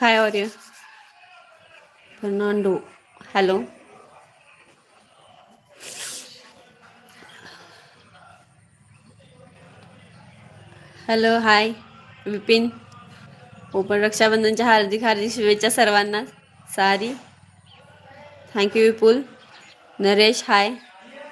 Hi how Fernando hello hello hi Vipin. Open रक्षाबंधनच्या हार्दिक हार्दिक शुभेच्छा सर्वांना. Sorry. Thank you Vipul. Naresh hi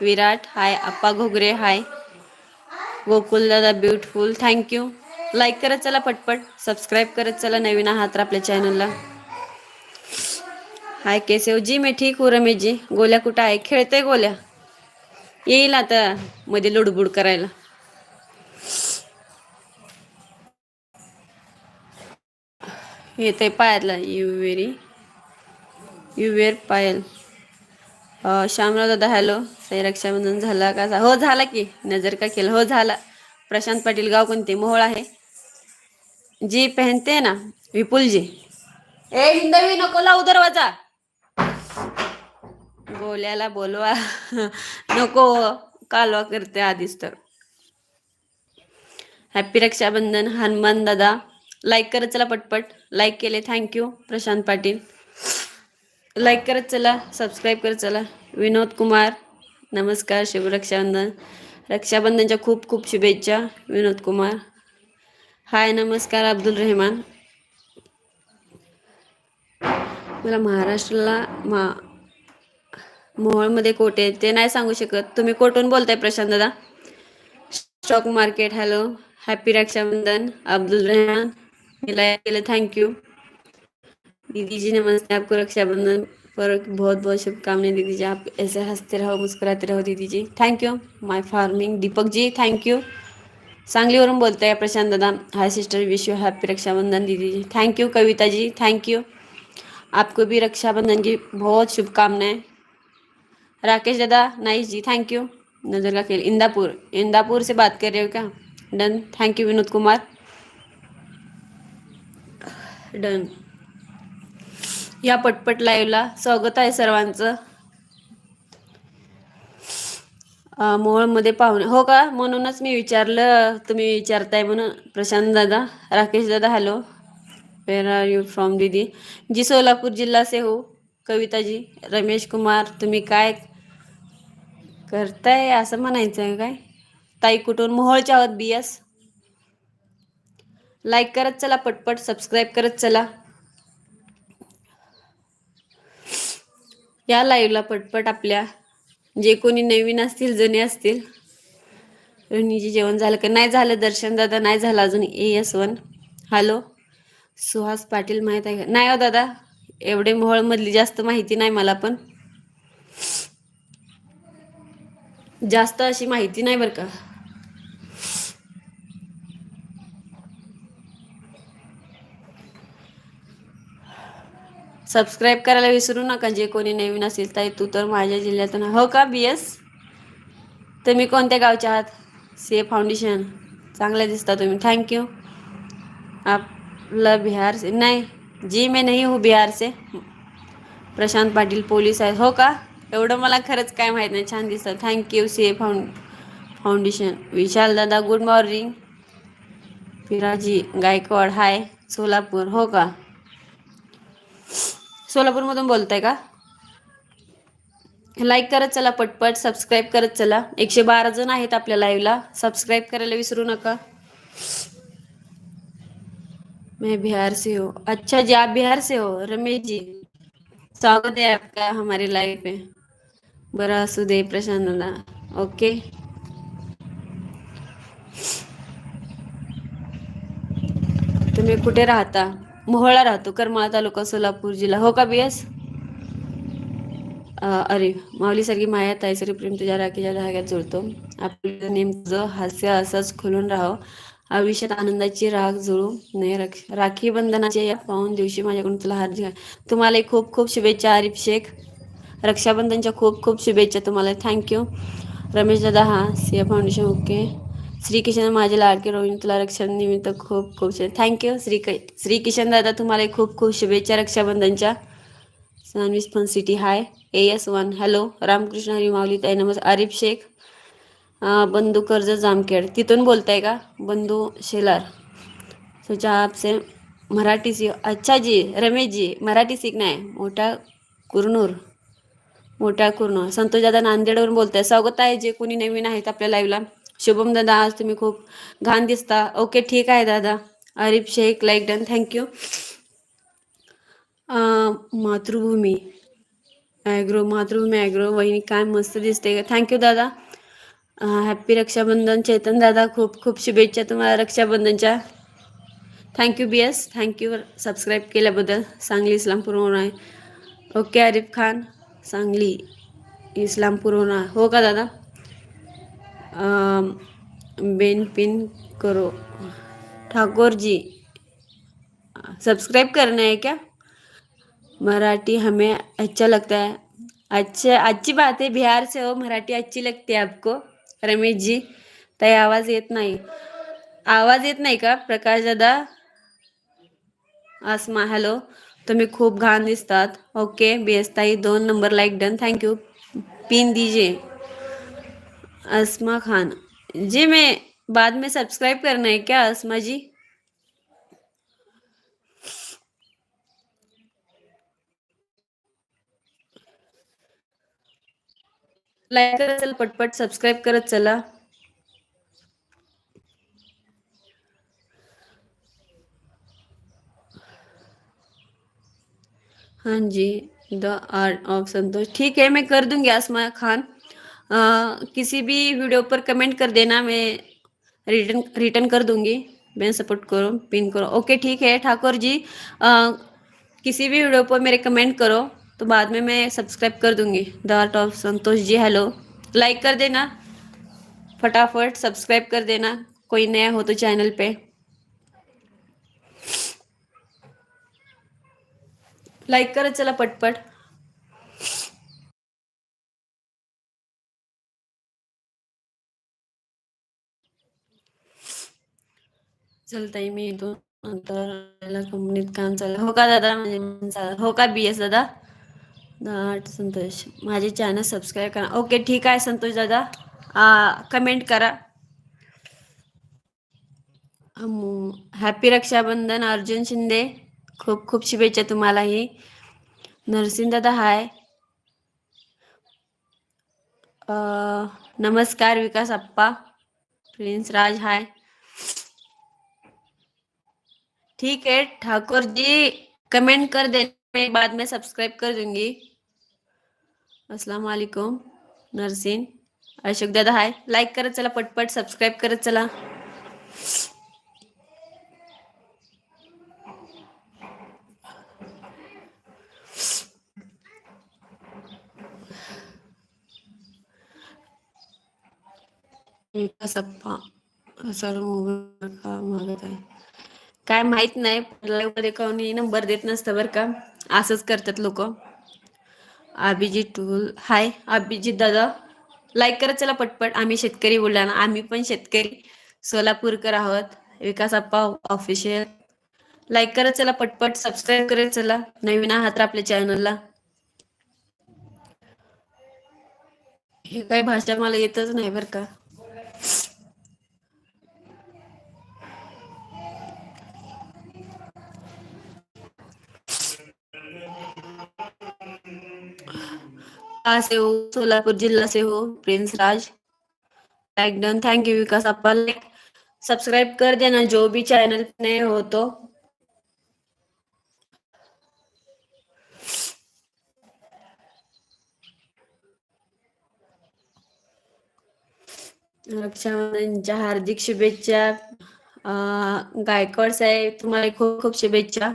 Virat hi Appa Ghogre hi Gokul दादा beautiful thank you like करत चला पटपट. सबस्क्राईब करत चला नवीन आहात तर आपल्या चॅनलला हाय कैसे हो जी मी ठीक हो रमेश जी गोल्या कुठं आहे? खेळते गोल्या. येईल आता मध्ये लुडबुड करायला. येते पायातला. You very you Payal Shyamrao दादा हॅलो साई रक्षाबंधन झाला का? हो झाला की. नजर का केलं? हो झाला. प्रशांत पाटील गाव कोणते? मोहोळ आहे. जी पहनते ना विपुल जी। ए हिंदवी नको लावू दरवाजा। बोल्याला बोलवा। नको कालवा करते आधीच तर। हॅपी रक्षाबंधन हनुमान दादा। लाईक करत चला पटपट। लाईक केले थँक्यू प्रशांत पाटील। लाईक करत चला सबस्क्राईब करत चला। विनोद कुमार नमस्कार शुभ रक्षाबंधन। रक्षाबंधनच्या खूप खूप शुभेच्छा विनोद कुमार। हाय नमस्कार अब्दुल रेहमान. मला महाराष्ट्राला मा मोहोळमध्ये कोठे ते नाही सांगू शकत. तुम्ही कोठून बोलताय प्रशांत दादा. Stock market hello. Happy Rakshabandhan Abdul Rehman. मी केलं थँक्यू यू. दीदी जी नमस्ते आपको रक्षाबंधन पर बहुत बहुत शुभकामनाएं दीदी जी आप ऐसे हंसते रहो मुस्कुराते रहो दीदी जी thank you. My farming Deepak ji thank you. सांगलीवरून बोलताय प्रशांत दादा. Hi sister wish you happy Rakshabandhan दीदी जी कविताजी यू कविता जी आपको भी रक्षाबंधन की बहुत शुभकामनाएं। राकेश दादा नाइस जी थैंक यू नजर का खेल। इंदापुर। इंदापुर से बात कर रहे हो क्या? Done thank you Vinod Kumar done या पटपट लाईव्हला स्वागत आहे सर्वांचं. मोहोळमध्ये पाहुणे हो का? म्हणूनच मी विचारलं तुम्ही विचारताय म्हणून. प्रशांत दादा राकेश दादा hello. Where are you from दीदी? जी सोलापूर जिल्हा से हो कविता जी रमेश कुमार तुम्ही काय करताय? असं म्हणायचं आहे काय? ताई कुठून? मोहोळच्या आहोत बी एस लाईक करत चला पटपट सबस्क्राईब करत चला. या लाईव्हला पटपट आपल्या जे कोणी नवीन असतील जुने असतील. रोहिणीचे जेवण झालं का? नाही झालं दर्शन दादा नाही झालं अजून A S one hello Suhas Patil माहीत आहे का? नाही हो दादा. एवढे मोहळमधली जास्त माहिती नाही मला पण. जास्त अशी माहिती नाही बरं का. सबस्क्राईब करायला विसरू नका. जे कोणी नवीन असेल ताई तू तर माझ्या जिल्ह्यातून हो का बी एस तुम्ही कोणत्या गावच्या आहात? सी ए फाउंडेशन चांगले दिसता तुम्ही. थँक्यू आपलं बिहार से नाही जी मी नाही हो बिहार से. प्रशांत पाटील पोलीस आहेत हो का? एवढं मला खरंच काय माहीत नाही. छान दिसतं. Thank you C A found foundation Vishal दादा good morning Firaji Gaikwad hi Solapur. हो का? सोलापूरमधून बोलताय का? लाईक करत चला पटपट सबस्क्राईब करत चला. एकशे बारा जण आहेत आपल्या लाईव्हला सबस्क्राईब करायला विसरू नका. मैं बिहार से हो. अच्छा जी आप बिहार से हो रमेश जी स्वागत है आपका हमारी लाइफ में बरं असू दे प्रशांत ओके तुम्ही कुठे राहता? मोहोळा राहतो करमाळा तालुका सोलापूर जिल्हा. हो का बियस? अरे माऊलीसारखी माया ताईसरी प्रेम तुझ्या राखीच्या धाग्यात जुळतो आपलं नेम तुझं हास्य असंच खुलून राहावं आयुष्यात आनंदाची राख जुळू नये. रक्ष राखी बंधनाच्या या पाहून दिवशी माझ्याकडून तुला हार तुम्हाला खूप खूप शुभेच्छा आरिफ शेख. रक्षाबंधनच्या खूप खूप शुभेच्छा तुम्हाला. थँक्यू रमेश दादा हा सिया फाउंडेशन ओके. श्रीकिशन माझे लाडके रोहिणी तुला रक्षानिमित्त खूप खूप थँक्यू श्री श्री किशन दादा तुम्हाला खूप खूप शुभेच्छा रक्षाबंधनच्या. सनवीस fun city hi A S one hello Ramkrishna Hari Mauli ताई नमस् आरिफ शेख. बंधू कर्ज जामखेड. तिथून बोलताय का? बंधू शेलार. सोचा आपसे मराठी सी अच्छा जी रमेश जी मराठी सीखना नाही मोठा कुरनूर. मोठा कुरनूर. संतोष दादा नांदेडवरून बोलताय. स्वागत आहे जे कोणी नवीन आहेत आपल्या लाईव्हला शुभम दादा, आज तुम्ही खूप घाण दिसता. ओके ठीक आहे दादा. Arif Shaikh like done thank you Matrubhumi. Agro Matrubhumi agro वहिनी काय मस्त दिसते थँक्यू दादा. हॅप्पी रक्षाबंधन. चेतन दादा, खूप खूप शुभेच्छा तुम्हाला रक्षाबंधनच्या. Thank you B S thank you subscribe केल्याबद्दल. सांगली इस्लामपूरवरून आहे. ओके आरिफ खान. सांगली इस्लामपूरवरून आहे. हो का, दादा? बेन पिन करो। ठाकुर जी सब्सक्राइब करना है क्या? मराठी हमें अच्छा लगता है। अच्छा अच्छी बात है बिहार से हो, मराठी अच्छी लगती है आपको? रमेश जी, ताई आवाज़ येत नाही। आवाज़ येत नाही का? प्रकाश दादा? आसमा हॅलो तुम्ही खूप घाण दिसतात. ओके बेस ताई दोन number like done thank you pin दीजिए. अस्मा खान। जी, मैं बाद में सब्सक्राइब करना है क्या अस्मा जी? लाईक करत चला, पटपट सबस्क्राईब करत चला। हाँ जी द आर्ट ऑफ़ संतोष। ठीक है, मैं कर दूँगी आसमा खान। किसी भी वीडियो पर कमेंट कर देना मैं रिटर्न रिटर्न कर दूँगी। मैं सपोर्ट करो पिन करो। ओके ठीक है ठाकुर जी। अ, किसी भी वीडियो पर मेरे कमेंट करो तो बाद में मैं सब्सक्राइब कर दूँगी। The art of Santosh ji hello like कर देना। फटाफट सब्सक्राइब कर देना। कोई नया हो तो चैनल पे। लाइक करो चला पटपट। चलताय मी येतो नंतर कंपनीत काम चालू. हो का दादा? म्हणजे हो का बी एस दादा? दाट संतोष. माझे चॅनल सबस्क्राईब करा. ओके ठीक आहे संतोष दादा. कमेंट करा. हॅपी रक्षाबंधन अर्जुन शिंदे. खूप खूप शुभेच्छा तुम्हालाही. नरसिंह दादा हाय नमस्कार विकास अप्पा प्रिन्स राज हाय ठीक है, ठाकुर जी कमेंट कर देना बाद में सब्सक्राइब कर दूँगी। अस्सलाम वालेकुम नरसिंह अशोक दादा हाय लाईक करत चला, पटपट सबस्क्राईब करत चला। विकास अप्पा सर मोबाईल का मागत आहे काय माहीत नाही लाईव्हमध्ये कोणी नंबर देत नसतं बरं का. असंच करतात लोक. अभिजित टूल हाय अभिजित दादा. लाईक करत चला पटपट. आम्ही शेतकरी बोलला ना आम्ही पण शेतकरी. सोलापूरकर आहोत. विकास अप्पा ऑफिशियल लाईक करत चला पटपट. सबस्क्राईब करत चला. नवीन आहात आपल्या चॅनलला हे काही भाषा मला येतच नाही बरं का. से हो सोलापूर जिल्हा से हो प्रिंस राज एकदम थैंक यू विकास आपा लाइक सब्सक्राइब कर देना जो भी चैनल नए हो तो. रक्षाबंधनच्या हार्दिक शुभेच्छा. गायकवाड साहेब तुम्हाला खूप खूप शुभेच्छा.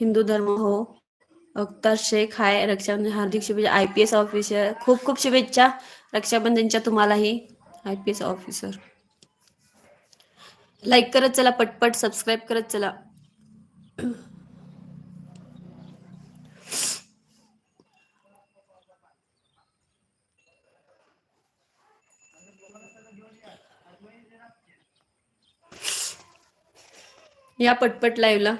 हिंदू धर्म हो. अख्तर शेख हाय रक्षाबंधन हार्दिक शुभेच्छा आय पी एस ऑफिसर खूप खूप शुभेच्छा रक्षाबंधनच्या तुम्हालाही I P S officer like करत चला पटपट सबस्क्राईब करत चला. या पटपट लाईव्हला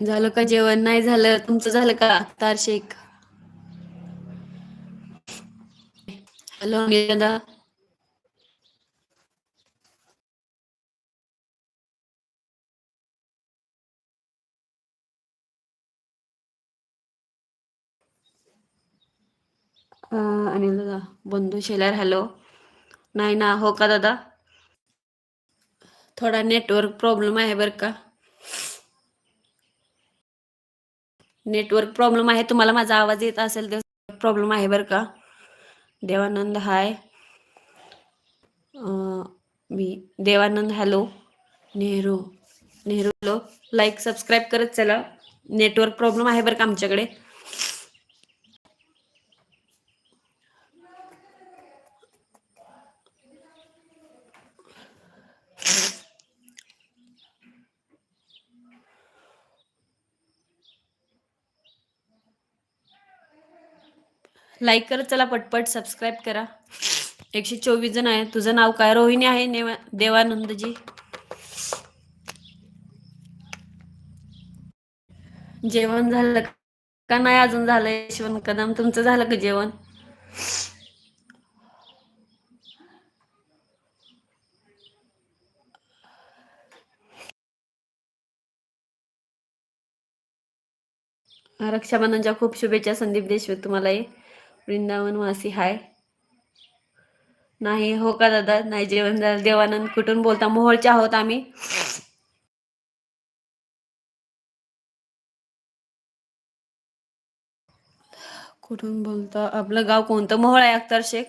झालं का जेवण? नाही झालं. तुमचं झालं का अख्तार शेख हॅलो दादा अनिल दादा बंधू शेलार हॅलो. नाही ना हो का दादा? थोडा नेटवर्क प्रॉब्लेम आहे बरं का. नेटवर्क प्रॉब्लेम आहे. तुम्हाला माझा आवाज येत असेल तर प्रॉब्लेम आहे बरं का. देवानंद हाय. मी Devanand hello. Nehru Nehru like subscribe करत चला. नेटवर्क प्रॉब्लेम आहे बरं का आमच्याकडे. लाईक करत चला पटपट सबस्क्राईब करा. एकशे चोवीस जण आहे तुझं नाव काय? रोहिणी आहे देवानंदजी. जेवण झालं का नाही? अजून झालं यशवंत कदम. तुमचं झालं का जेवण? रक्षाबंधनच्या खूप शुभेच्छा संदीप देशमुख तुम्हालाही. वृंदावन वासी हाय. नाही हो का दादा? नाही जेवण झालं देवानंद कुठून बोलता? मोहोळचे आहोत आम्ही. कुठून बोलता? आपलं गाव कोणतं? मोहळ आहे अख्तर शेख.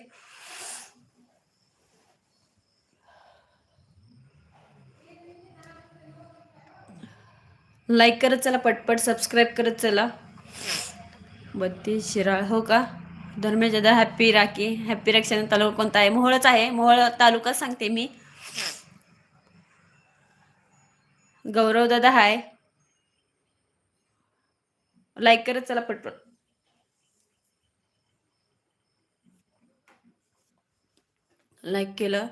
लाईक करत चला पटपट सबस्क्राईब करत चला. बत्तीस शिराळ हो का? धर्मेश दादा हॅप्पी राखी. हॅप्पी रक्षण तालुका कोणता आहे? मोहळच आहे. मोहोळ तालुका सांगते मी. गौरव दादा हाय. लाईक करत चला पटपट. लाईक केलं.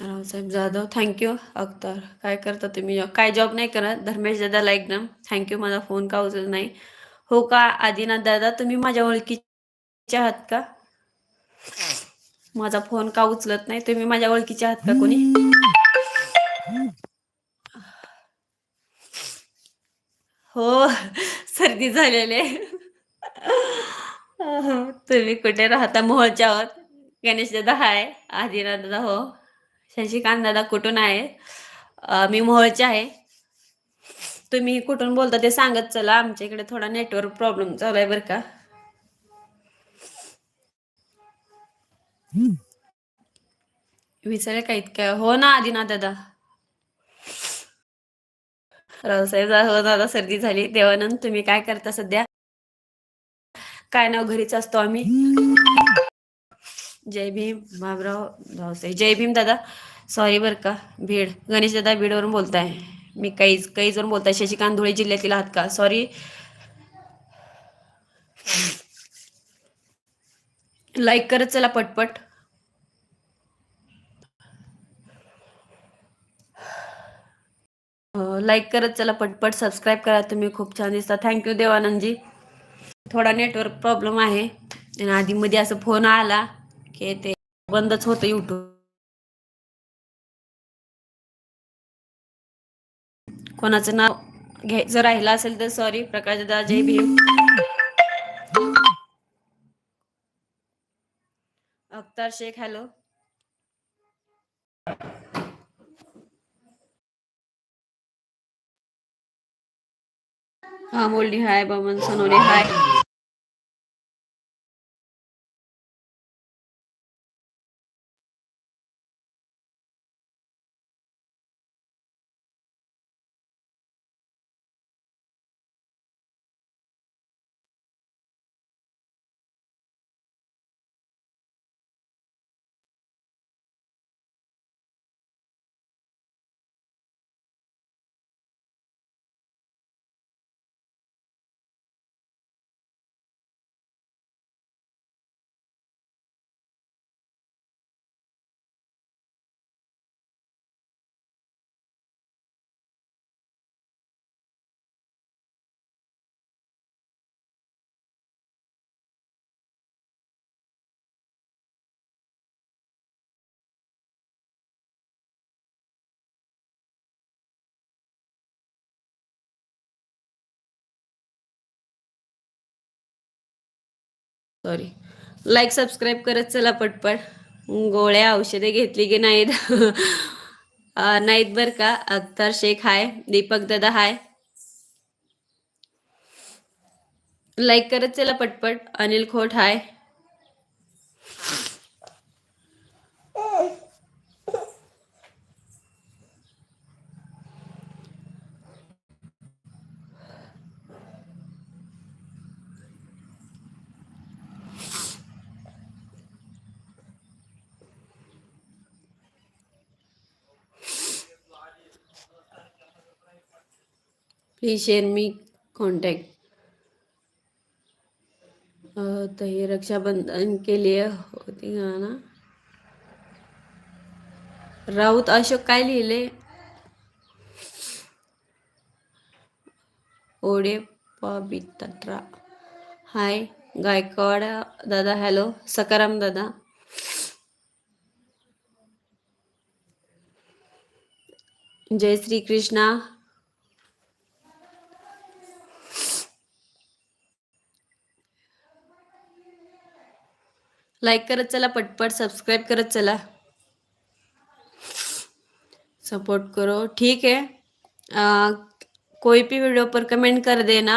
रावसाहेब जाधव थँक्यू अख्तर काय करता तुम्ही? काय जॉब नाही करत. धर्मेश दादा लाईक ना थँक्यू माझा फोन का उचलत नाही. हो का? आदिनाथ दादा तुम्ही माझ्या ओळखीचे आहात का? माझा फोन का उचलत नाही? तुम्ही माझ्या ओळखीचे आहात का कोणी? हो सर्दी झालेले तुम्ही कुठे राहता? मोहच्या आहोत? गणेश दादा हाय. आदिनाथ दादा हो. शशिकांत दादा कुठून आहे? मी मोहळचे आहे. तुम्ही कुठून बोलता ते सांगत चला. आमच्या इकडे थोडा नेटवर्क प्रॉब्लेम चालू आहे बरं का. विचारा का इतकं? हो ना आधी ना दादा. रावसाहेब हो दादा सर्दी झाली. देवानंद तुम्ही काय करता सध्या? काय नाव घरीच असतो आम्ही? जय भीम बाबराव रावसाहेब. जय भीम दादा. सॉरी बर का. भीड. गणेश दादा बीडवरून बोलताय. मी कैज कैजवरून बोलताय. शशिकांत धुळे जिल्ह्यातील आहात का? सॉरी लाईक करत चला पटपट. लाईक करत चला पटपट. सबस्क्राईब करा तुम्ही खूप छान दिसता थँक्यू देवानंदजी. थोडा नेटवर्क प्रॉब्लेम आहे. आणि आधी मध्ये असं फोन आला की ते बंदच होतं युट्यूब कोणाचं नाव घ्यायचं राहिलं असेल तर सॉरी प्रकाश दादा जय भीम. अख्तार शेख हॅलो हा मोल्डी हाय Boman Sonawane sorry like subscribe करत चला पटपट. गोळ्या औषधे घेतली की नाहीत? नाहीत बर का? अख्तर शेख हाय दीपक दादा हाय. लाईक करत चला पटपट. Anil Khot hi. Please share me contact तो ये रक्षाबंधन के लिए होती गाना राऊत अशोक काय लिहिले? ओडे पवित्रा. हाय गायकवाड दादा हॅलो सकाराम दादा. जय श्री कृष्णा लाईक करत चला पटपट सबस्क्राईब करत चला. सपोर्ट करो. ठीक है आ, कोई भी वीडियो पर कमेंट कर देना.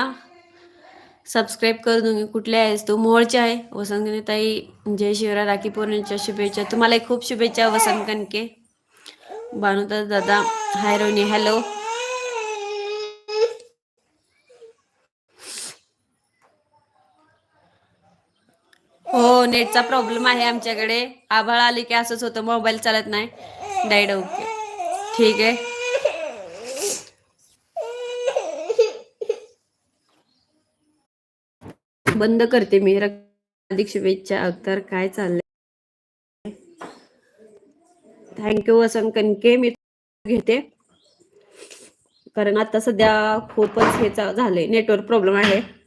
सबस्क्राईब कर दूंगी कुठले आहेस तू? मोळच्या आहे. वसंत ताई जय शिवराय राखी पौर्णिमेच्या शुभेच्छा. तुम्हाला खूप शुभेच्छा वसंत कनके भानुदा दादा हाय रोनी. हॅलो हो नेटचा प्रॉब्लेम आहे आमच्याकडे. आभाळ आली की असंच होतं मोबाईल चालत नाही. Died okay. ठीक आहे. बंद करते मी. हार्दिक शुभेच्छा. अवतार काय चाललंय? थँक्यू वसंत कनके मी घेते. कारण आता सध्या खूपच हे चा- झालंय. नेटवर्क प्रॉब्लेम आहे.